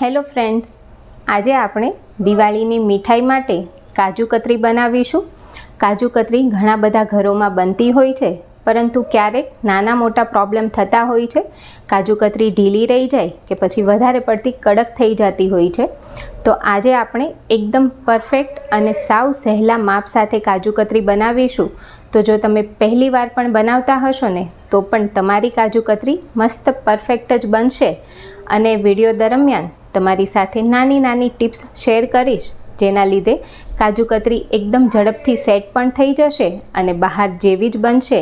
Hello friends, આજે આપણે દિવાળીની મીઠાઈ માટે કાજુ કતરી બનાવીશું. કાજુ કતરી ઘણા બધા ઘરોમાં બનતી હોય છે, પરંતુ ક્યારેક નાના મોટા પ્રોબ્લેમ થતા હોય છે. કાજુ કતરી ઢીલી રહી જાય કે પછી વધારે પડતી કડક થઈ જતી હોય છે. તો આજે આપણે એકદમ પરફેક્ટ અને સાવ સહેલા માપ સાથે કાજુ કતરી બનાવીશું. તો જો તમે પહેલી વાર પણ બનાવતા હશો ને, તો પણ તમારી કાજુ કતરી મસ્ત પરફેક્ટ જ બનશે. અને વીડિયો દરમિયાન તમારી સાથે નાની નાની ટિપ્સ શેર કરીશ, જેના લીધે કાજુ કતરી એકદમ ઝડપથી સેટ પણ થઈ જશે અને બહાર જેવી જ બનશે.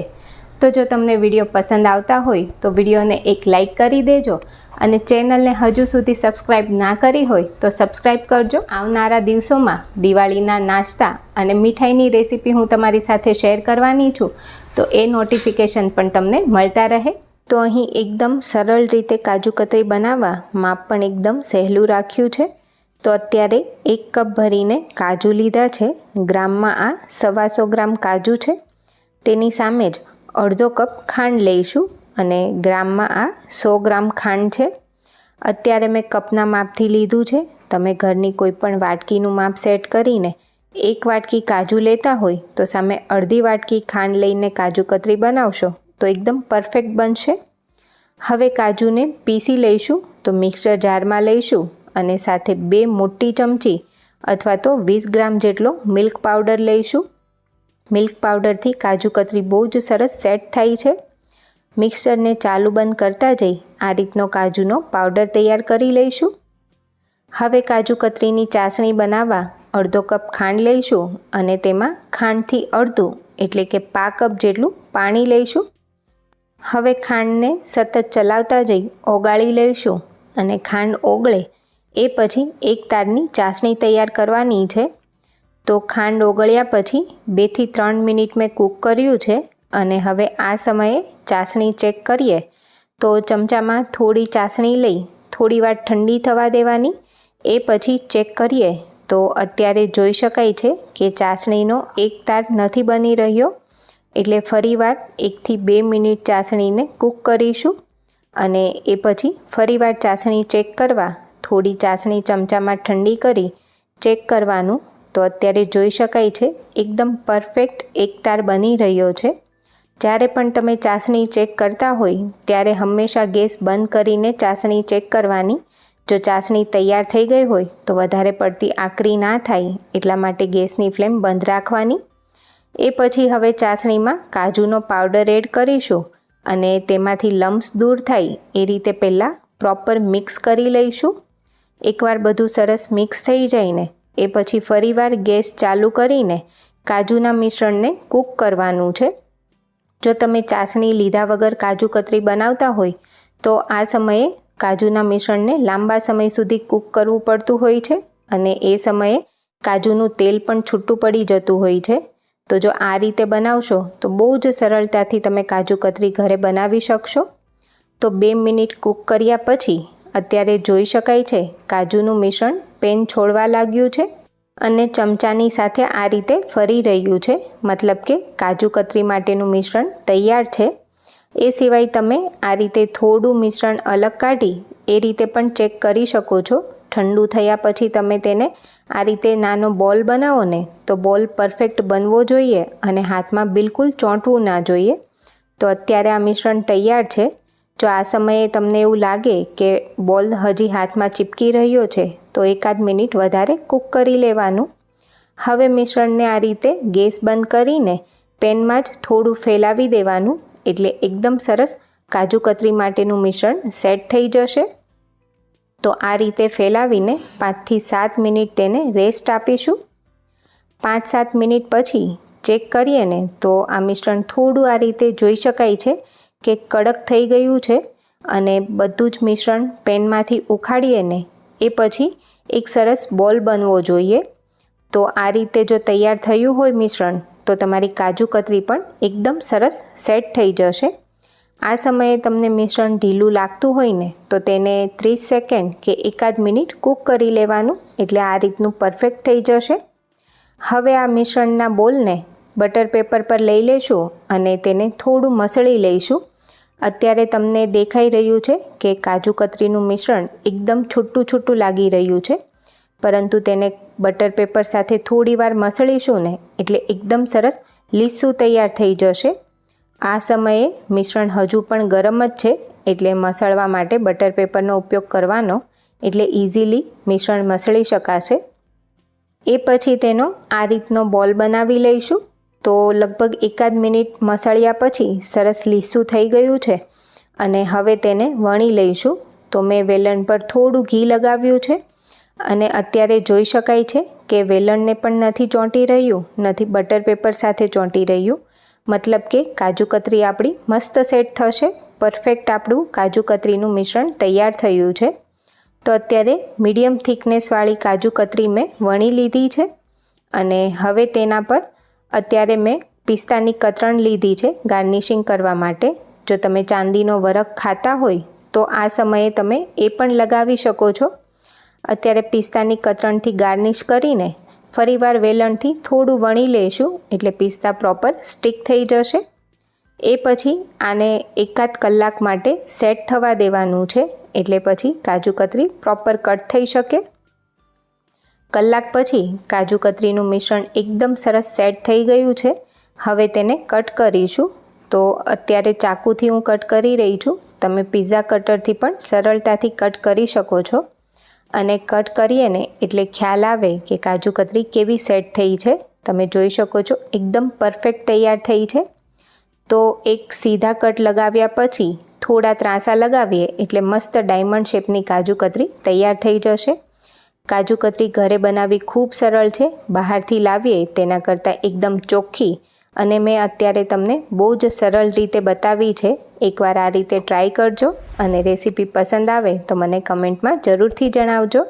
તો જો તમને વીડિયો પસંદ આવતા હોય, તો વિડીયોને એક લાઈક કરી દેજો અને ચેનલને હજુ સુધી સબસ્ક્રાઈબ ના કરી હોય, તો સબસ્ક્રાઈબ કરજો. આવનારા દિવસોમાં દિવાળીના નાસ્તા અને મીઠાઈની રેસીપી હું તમારી સાથે શેર કરવાની છું. તો એ નોટિફિકેશન પણ તમને મળતા રહે. તો અહીં એકદમ સરળ રીતે કાજુ કતરી બનાવવા માપ પણ એકદમ સહેલું રાખ્યું છે. તો અત્યારે એક કપ ભરીને કાજુ લીધા છે. ગ્રામમાં આ સવાસો ગ્રામ કાજુ છે. તેની સામે જ અડધો કપ ખાંડ લઈશું અને ગ્રામમાં આ સો ગ્રામ ખાંડ છે. અત્યારે મેં કપના માપથી લીધું છે. તમે ઘરની કોઈ પણ વાટકીનું માપ સેટ કરીને એક વાટકી કાજુ લેતા હોય તો સામે અડધી વાટકી ખાંડ લઈને કાજુ કતરી બનાવશો. તો એકદમ પરફેક્ટ બનશે. હવે કાજુને પીસી લઈશું, તો મિક્સર જારમાં લઈશું અને સાથે બે મોટી ચમચી અથવા તો વીસ ગ્રામ જેટલો મિલ્ક પાવડર લઈશું. મિલ્ક પાવડરથી કાજુ કતરી બહુ જ સરસ સેટ થાય છે. મિક્સરને ચાલુ બંધ કરતા જઈ આ રીતનો કાજુનો પાવડર તૈયાર કરી લઈશું. હવે કાજુ કતરીની ચાસણી બનાવવા અડધો કપ ખાંડ લઈશું અને તેમાં ખાંડથી અડધું, એટલે કે પા કપ જેટલું પાણી લઈશું. હવે ખાંડને સતત ચલાવતા જઈ ઓગાળી લઈશું અને ખાંડ ઓગળે એ પછી એક તારની ચાસણી તૈયાર કરવાની છે. તો ખાંડ ઓગળ્યા પછી બેથી ત્રણ મિનિટ મેં કૂક કર્યું છે અને હવે આ સમયે ચાસણી ચેક કરીએ. તો ચમચામાં થોડી ચાસણી લઈ થોડી વાર ઠંડી થવા દેવાની. એ પછી ચેક કરીએ. તો અત્યારે જોઈ શકાય છે કે ચાસણીનો એક તાર નથી બની રહ્યો. એટલે ફરીવાર એકથી બે મિનિટ ચાસણીને કૂક કરીશું અને એ પછી ફરીવાર ચાસણી ચેક કરવા, થોડી ચાસણી ચમચામાં ઠંડી કરી ચેક કરવાનું તો અત્યારે જોઈ શકાય છે, એકદમ પરફેક્ટ એકતાર બની રહ્યો છે. જ્યારે પણ તમે ચાસણી ચેક કરતા હોય, ત્યારે હંમેશા ગેસ બંધ કરીને ચાસણી ચેક કરવાની. જો ચાસણી તૈયાર થઈ ગઈ હોય, તો વધારે પડતી આકરી ના થાય, એટલા માટે ગેસની ફ્લેમ બંધ રાખવાની. એ પછી હવે ચાસણીમાં કાજુનો પાવડર એડ કરીશું અને તેમાંથી લમ્સ દૂર થાય એ રીતે પહેલાં પ્રોપર મિક્સ કરી લઈશું. એકવાર બધું સરસ મિક્સ થઈ જાય ને એ પછી ફરીવાર ગેસ ચાલુ કરીને કાજુના મિશ્રણને કૂક કરવાનું છે. જો તમે ચાસણી લીધા વગર કાજુ કતરી બનાવતા હોય તો આ સમયે કાજુના મિશ્રણને લાંબા સમય સુધી કૂક કરવું પડતું હોય છે અને એ સમયે કાજુનું તેલ પણ છૂટું પડી જતું હોય છે. તો જો આ રીતે બનાવશો, તો બહુ જ સરળતાથી તમે કાજુ કતરી ઘરે બનાવી શકશો. તો બે મિનિટ કૂક કર્યા પછી અત્યારે જોઈ શકાય છે, કાજુનું મિશ્રણ પેન છોડવા લાગ્યું છે અને ચમચાની સાથે આ રીતે ફરી રહ્યું છે. મતલબ કે કાજુ કતરી માટેનું મિશ્રણ તૈયાર છે. એ સિવાય તમે આ રીતે થોડું મિશ્રણ અલગ કાઢી એ રીતે પણ ચેક કરી શકો છો. ઠંડુ થયા પછી તમે તેને આ રીતે નાનો બોલ બનાવો ને, તો બોલ પરફેક્ટ બનવો જોઈએ અને હાથમાં બિલકુલ ચોંટવું ના જોઈએ. તો અત્યારે આ મિશ્રણ તૈયાર છે. જો આ સમયે તમને એવું લાગે કે બોલ હજી હાથમાં ચીપકી રહ્યો છે, તો એકાદ મિનિટ વધારે કૂક કરી લેવાનું. હવે મિશ્રણને આ રીતે ગેસ બંધ કરીને પેનમાં જ થોડું ફેલાવી દેવાનું, એટલે એકદમ સરસ કાજુ કતરી માટેનું મિશ્રણ સેટ થઈ જશે. તો આ રીતે ફેલાવીને પાંચથી સાત મિનિટ તેને રેસ્ટ આપીશું. પાંચ સાત મિનિટ પછી ચેક કરીએ ને તો આ મિશ્રણ થોડું આ રીતે જોઈ શકાય છે કે કડક થઈ ગયું છે અને બધું જ મિશ્રણ પેનમાંથી ઉખાડીએ ને એ પછી એક સરસ બોલ બનવો જોઈએ. તો આ રીતે જો તૈયાર થયું હોય મિશ્રણ તો તમારી કાજુ કતરી પણ એકદમ સરસ સેટ થઈ જશે. આ સમયે તમને મિશ્રણ ઢીલું લાગતું હોય ને, તો તેને ત્રીસ સેકન્ડ કે એકાદ મિનિટ કૂક કરી લેવાનું, એટલે આ રીતનું પરફેક્ટ થઈ જશે. હવે આ મિશ્રણના બોલને બટર પેપર પર લઈ લેશું અને તેને થોડું મસળી લઈશું. અત્યારે તમને દેખાઈ રહ્યું છે કે કાજુ કતરીનું મિશ્રણ એકદમ છૂટું છૂટું લાગી રહ્યું છે. પરંતુ તેને બટર પેપર સાથે થોડીવાર મસળીશું ને, એટલે એકદમ સરસ લીસું તૈયાર થઈ જશે. આ સમયે મિશ્રણ હજુ પણ ગરમ જ છે, એટલે મસળવા માટે બટર પેપરનો ઉપયોગ કરવાનો, એટલે ઇઝીલી મિશ્રણ મસળી શકાશે. એ પછી તેનો આ રીતનો બોલ બનાવી લઈશું. તો લગભગ એકાદ મિનિટ મસળ્યા પછી સરસ લીસું થઈ ગયું છે અને હવે તેને વણી લઈશું. તો મેં વેલણ પર થોડું ઘી લગાવ્યું છે અને અત્યારે જોઈ શકાય છે કે વેલણને પણ નથી ચોંટી રહ્યું, નથી બટર પેપર સાથે ચોંટી રહ્યું. મતલબ કે કાજુ કતરી આપણી મસ્ત સેટ થશે. પરફેક્ટ આપણું કાજુ કતરીનું મિશ્રણ તૈયાર થયું છે. તો અત્યારે મીડિયમ થિકનેસવાળી કાજુ કતરી મેં વણી લીધી છે. અને હવે તેના પર અત્યારે મેં પિસ્તાની કતરણ લીધી છે ગાર્નિશિંગ કરવા માટે. જો તમે ચાંદીનો વરખ ખાતા હોય, તો આ સમયે તમે એ પણ લગાવી શકો છો. અત્યારે પિસ્તાની કતરણથી ગાર્નિશ કરીને ફરીવાર વેલણથી થોડું વણી લઈશું એટલે પિસ્તા પ્રોપર સ્ટીક થઈ જશે. એ પછી આને એકાદ કલાક માટે સેટ થવા દેવાનું છે એટલે પછી કાજુ કતરી પ્રોપર કટ થઈ શકે. કલાક પછી કાજુ કતરીનું મિશ્રણ એકદમ સરસ સેટ થઈ ગયું છે. હવે તેને કટ કરીશું. તો અત્યારે ચાકુથી હું કટ કરી રહી છું. તમે પિઝા કટરથી પણ સરળતાથી કટ કરી શકો છો. અને કટ કરીએ ને, એટલે ખ્યાલ આવે કે કાજુ કતરી કેવી સેટ થઈ છે. તમે જોઈ શકો છો, એકદમ પરફેક્ટ તૈયાર થઈ છે. તો એક સીધા કટ લગાવ્યા પછી થોડા ત્રાંસા લગાવીએ, એટલે મસ્ત ડાયમંડ શેપની કાજુ કતરી તૈયાર થઈ જશે. કાજુ કતરી ઘરે બનાવવી ખૂબ સરળ છે. બહારથી લાવીએ તેના કરતાં એકદમ ચોખ્ખી. અને મેં અત્યારે તમને બહુ જ સરળ રીતે બતાવી છે. એકવાર આ રીતે ટ્રાય કરજો. અને રેસીપી પસંદ આવે તો મને કમેન્ટમાં જરૂરથી જણાવજો.